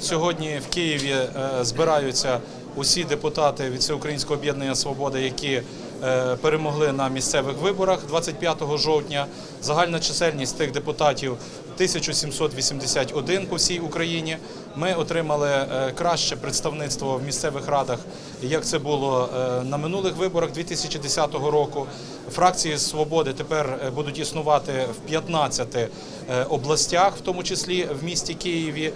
Сьогодні в Києві е, збираються усі депутати від Всеукраїнського об'єднання Свобода, які е, перемогли на місцевих виборах 25 жовтня. Загальна чисельність тих депутатів 1781 по всій Україні. Ми отримали е, краще представництво в місцевих радах, як це було е, на минулих виборах 2010 року. Фракції свободи тепер будуть існувати в 15 е, областях, в тому числі в місті Києві,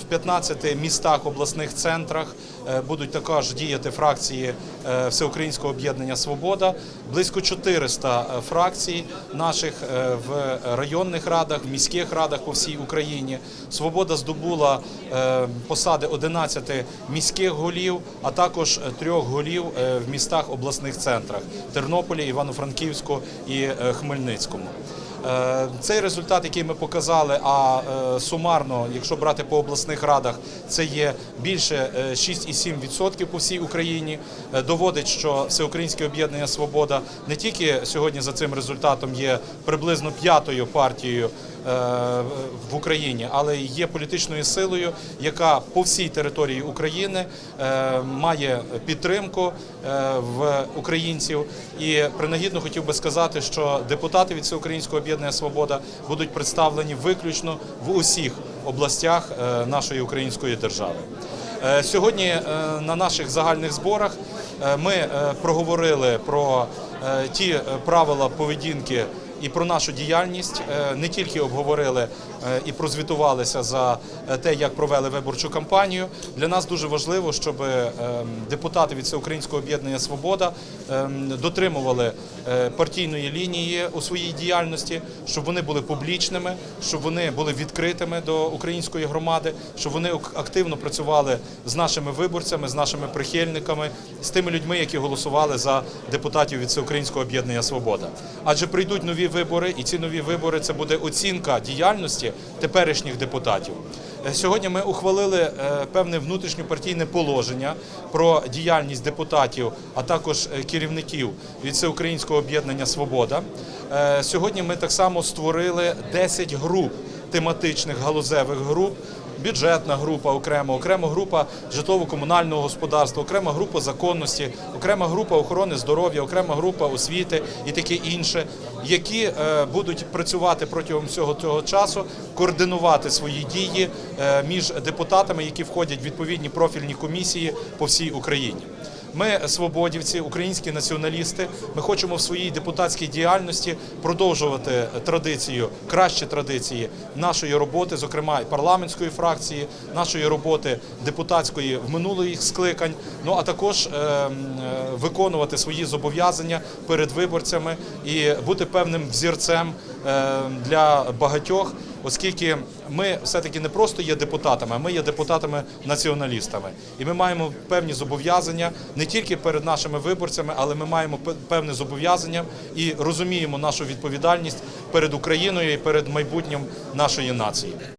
в 15 містах, обласних центрах будуть також діяти фракції е, Всеукраїнського об'єднання Свобода. Близько 400 фракцій наших е, в районних радах, в міських радах по всій Україні. Свобода здобула е, посади 11 міських голів, а також трьох голів е, в містах обласних центрах Тернополі, Івано-Франківську і е, Хмельницькому. Е, Цей результат, який ми показали, а е, сумарно, якщо брати по обласних радах, це є більше е, 6,7% по всій Україні. е, Доводить, що Всеукраїнське об'єднання Свобода не тільки сьогодні за цим результатом є приблизно п'ятою партією е, в Україні, але є політичною силою, яка по всій території України е, має підтримку е, в українців. І принагідно хотів би сказати, що депутати від Всеукраїнського об'єднання Свобода будуть представлені виключно в усіх областях е, нашої української держави. Е, Сьогодні е, на наших загальних зборах ми проговорили про ті правила поведінки і про нашу діяльність. Не тільки обговорили і прозвітувалися за е, те, як провели виборчу кампанію. Для нас дуже важливо, щоб е, депутати від Всеукраїнського об'єднання Свобода е, дотримували е, партійної лінії у своїй діяльності, щоб вони були публічними, щоб вони були відкритими до української громади, щоб вони активно працювали з нашими виборцями, з нашими прихильниками, з тими людьми, які голосували за депутатів від Всеукраїнського об'єднання Свобода. Адже прийдуть нові вибори, і ці нові вибори це буде оцінка діяльності теперішніх депутатів. Е, Сьогодні ми ухвалили е, певне внутрішньопартійне положення про діяльність депутатів, а також е, керівників від Всеукраїнського об'єднання Свобода. Сьогодні ми так само створили 10 груп тематичних галузевих груп. Бюджетна група окремо, окрема група житлово-комунального господарства, окрема група законності, окрема група охорони здоров'я, окрема група освіти і таке інше, які е, будуть працювати протягом всього цього часу, координувати свої дії е, між депутатами, які входять в відповідні профільні комісії по всій Україні. Ми свободівці, українські націоналісти. Ми хочемо в своїй депутатській діяльності продовжувати традицію, кращі традиції нашої роботи, зокрема і парламентської фракції, нашої роботи депутатської в минулих скликань. Ну а також е, е, виконувати свої зобов'язання перед виборцями і бути певним взірцем е, для багатьох, оскільки ми все-таки не просто є депутатами, а ми є депутатами-націоналістами. І ми маємо певні зобов'язання не тільки перед нашими виборцями, але ми маємо певне зобов'язання і розуміємо нашу відповідальність перед Україною і перед майбутнім нашої нації.